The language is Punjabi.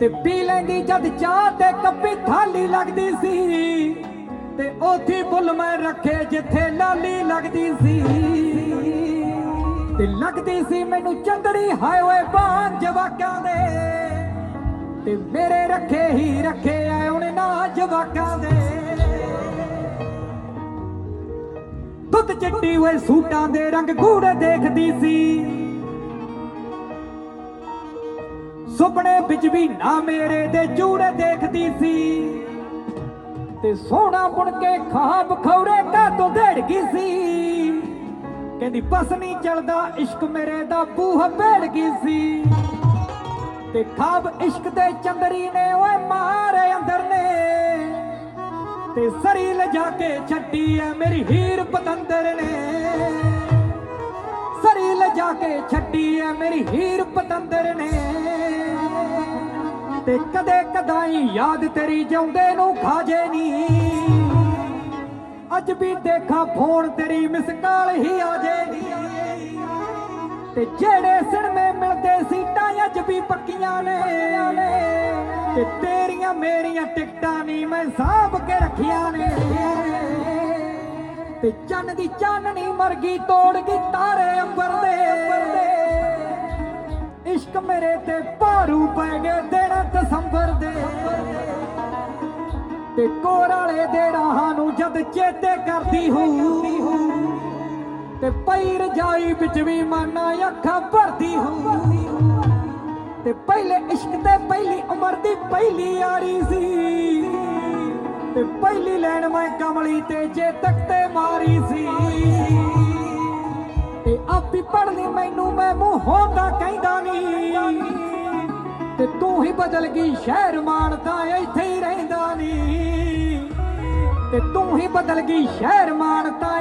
ਤੇ ਪੀ ਲੈਂਦੀ ਜਦ ਚਾਹ ਤੇ ਕੱਪੀ ਥਾਲੀ ਲੱਗਦੀ ਸੀ। ਤੇ ਉਥੇ ਬੁੱਲ ਮੈਂ ਰੱਖੇ ਜਿੱਥੇ ਲਾਲੀ ਲੱਗਦੀ ਸੀ। ਤੇ ਲੱਗਦੀ ਸੀ ਮੈਨੂੰ ਚੰਦਰੀ, ਹਾਏ ਓਏ ਬਾਂ ਜਵਾਕਾਂ ਦੇ। ਤੇ ਮੇਰੇ ਰੱਖੇ ਹੀ ਰੱਖੇ ਐ ਉਹਨੇ ਨਾ ਜਵਾਕਾਂ ਦੇ। ਦੁੱਧ ਚਿੱਟੀ ਹੋਏ ਸੂਟਾਂ ਦੇ ਰੰਗ ਗੂੜੇ ਦੇਖਦੀ ਸੀ। ਸੁਪਨੇ ਵਿੱਚ ਵੀ ਨਾ ਮੇਰੇ ਦੇ ਜੂੜੇ ਦੇਖਦੀ ਸੀ। ਤੇ ਸੋਹਣਾ ਬੁਣ ਕੇ ਖਾਬ ਖੌਰੇ ਕਾ ਤੋਂ ਢੜ ਗਈ ਸੀ। ਕਹਿੰਦੀ, ਬਸ ਨਹੀਂ ਚੱਲਦਾ, ਇਸ਼ਕ ਮੇਰੇ ਦਾ ਬੂਹ ਭੇੜ ਗਈ ਸੀ। ਤੇ ਖਾਬ ਇਸ਼ਕ ਦੇ ਚੰਦਰੀ ਨੇ ਓਏ ਮਾਰੇ ਅੰਦਰ ਨੇ। ਤੇ ਸਰੀ ਲਜਾ ਕੇ ਛੱਡੀ ਐ ਮੇਰੀ ਹੀਰ ਪਤੰਦਰ ਨੇ। ਸਰੀ ਲਜਾ ਕੇ ਛੱਡੀ ਐ ਮੇਰੀ ਹੀਰ ਪਤੰਦਰ ਨੇ। ਤੇ ਕਦੇ ਕਦਾਈ ਯਾਦ ਤੇਰੀ ਜਿਉਂਦੇ ਨੂੰ ਖਾਜੇ ਨੀ। ਅੱਜ ਵੀ ਦੇਖਾਂ ਫੋਨ ਤੇਰੀ, ਮਿਸ ਕਾਲ ਹੀ ਆ ਨੀ। ਤੇ ਜਿਹੜੇ ਸਿਨਮੇ ਮਿਲਦੇ ਸੀਟਾਂ ਅੱਜ ਵੀ ਪੱਕੀਆਂ ਨੇ। ਤੇ ਤੇਰੀਆਂ ਮੇਰੀਆਂ ਟਿਕਟਾਂ ਨਹੀਂ ਮੈਂ ਸਾਂਭ ਕੇ ਰੱਖੀਆਂ ਨੇ। ਤੇ ਚੰਨ ਦੀ ਚਾਨਣੀ ਮਰ ਗਈ, ਤੋੜ ਗਈ ਤਾਰੇ। ਮੇਰੇ ਤੇ ਭਾਰੂ ਪੈ ਗਿਆ ਦਿਨ ਦਸੰਬਰ ਦੇ। ਤੇ ਕੋਰਾਲੇ ਦੇ ਰਾਹਾਂ ਨੂੰ ਜਦ ਚੇਤੇ ਕਰਦੀ ਹੂੰ। ਤੇ ਪਈ ਰਜਾਈ ਵਿੱਚ ਵੀ ਮਾਨਾ ਅੱਖਾਂ ਭਰਦੀ ਹੂੰ। ਤੇ ਪਹਿਲੇ ਇਸ਼ਕ ਤੇ ਪਹਿਲੀ ਉਮਰ ਦੀ ਪਹਿਲੀ ਯਾਰੀ ਸੀ। ਤੇ ਪਹਿਲੀ ਲੈਣ ਮੈਂ ਕਮਲੀ ਤੇ ਜੇ ਤੱਕਤੇ ਮਾਰੀ ਸੀ। ਤੇ ਆਪੀ ਪੜਨੀ ਮੈਨੂੰ ਮੈਂ ਮੂੰਹੋਂ ਬਦਲ ਗਈ, ਸ਼ਹਿਰ ਮਾਣਦਾ ਇੱਥੇ ਹੀ ਰਹਿੰਦਾ ਨਹੀਂ ਤੇ ਤੂੰ ਹੀ ਬਦਲ ਗਈ, ਸ਼ਹਿਰ ਮਾਣਦਾ